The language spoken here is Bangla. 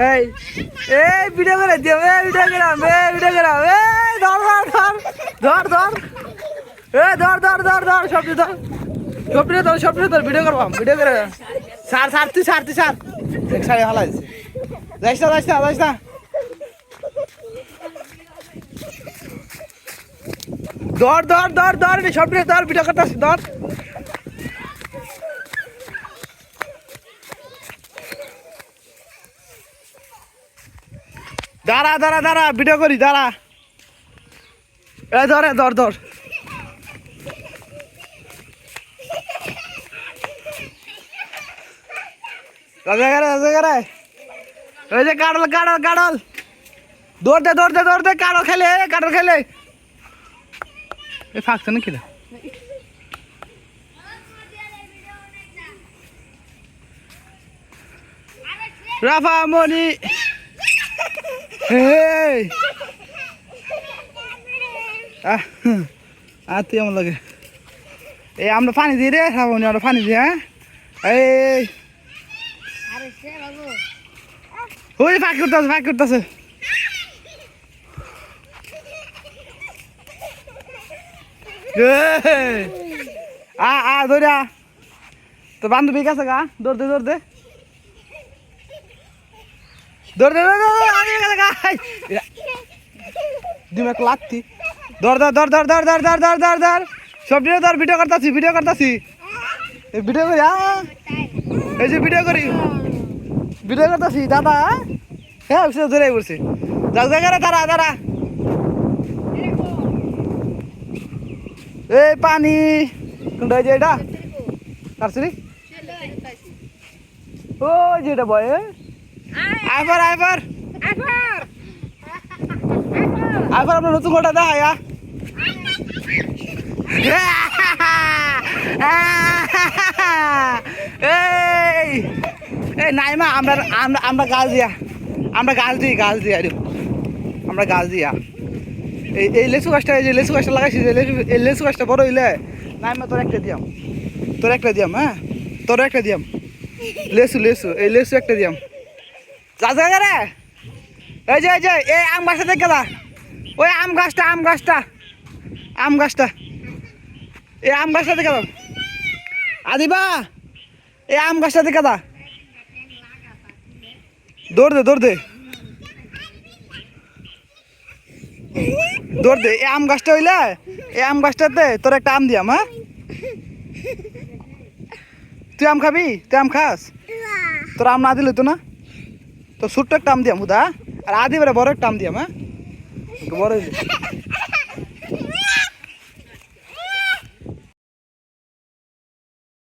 এই এই ভিডিও করে দিও এ ভিডিও করাম এ ভিডিও করাম এ ধর ধর ধর ধর ধর এ ধর ধর ধর ধর সবজি ধর সবজি ধর সবজি ধর ভিডিও করবাম ভিডিও করে সার সার তুই সার তুই সার এক ভালো আছে যাইস না যাইস না যাইস না ধর ধর ধর ধর সবজি ধর ভিডিও করতে ধর দাঁড়া দাঁড়া দাঁড়া ভিডিও করি, দাঁড়া। এ, ধরে ধর ধর। ওই যে কাড়ল কাড়ল কাড়ল। দৌড় দে দৌড় দে দৌড় দে, কাড়ল খেলে কাড়ল খেলে। এ, ফাঁকছে নাকি রে? রাফা মনি আর তুই আমার লাগে। এই আমরা পানি দিই রে রাফা আমরা পানি দিই হ্যাঁ? এই। ওই ফাঁক করতেছে ফাঁক করতেছে। আ আ ধরে আ। তো বান্ধবী কাছে গা দৌড় দে দৌড় দে দৌড় দে দৌড় দে আমি কাছে গা দিম এক লাগতি দৌড় দৌড় দৌড় দৌড় দৌড় দৌড় দৌড় দৌড় দৌড় দৌড় সব ভিডিও দৌড় ভিডিও করতাছি ভিডিও করতাছি ভিডিও করি এই যে ভিডিও করি ভিডিও করতেছি দাদা হ্যাঁ সে ধরে পড়ছে যাক জায়গায় দাঁড়া দাঁড়া এই পানি কোনটা যে এটা কারসরি ও যেটা বয় আইবার আইবার আইবার আপনার নতুন গোটা দা আয়া। এই এই নাইমা, আমরা আমরা আমরা গাছ দিয়া, আমরা গাছ দিই গাছ দিয়া রে আমরা গাছ দিয়া। এই এই লেচু গাছটা, এই যে লেচু গাছটা লাগাইছি যে লেচু, এই লেচু গাছটা বড় হইলে, নাইমা, তোর একটা দিয়াম। তোর একটা দিয়াম হ্যাঁ? তোর একটা দিয়াম। লেচু লেচু, এই লেচু একটা দিয়াম। যা রে? এই যে এই যে, এই আম গাছটা দেখে দা ওই আম গাছটা আম গাছটা। আম গাছটা। এই আম গাছটা দেখে দাও আদিবা, এই আম গাছটা দেখে দা দৌড় দে দৌড় দে। দৌড় দে। এই আম গাছটা হইলে, এই আম গাছটাতে তোর একটা আম দিয়াম হ্যাঁ? তুই আম খাবি? তুই আম খাস? তোর আম না দিলে তো না? তো ছোট্ট একটা আম দিয়াম হুদা। আর আদি বেড়ে বড় একটা দিয়াম হ্যাঁ? বড়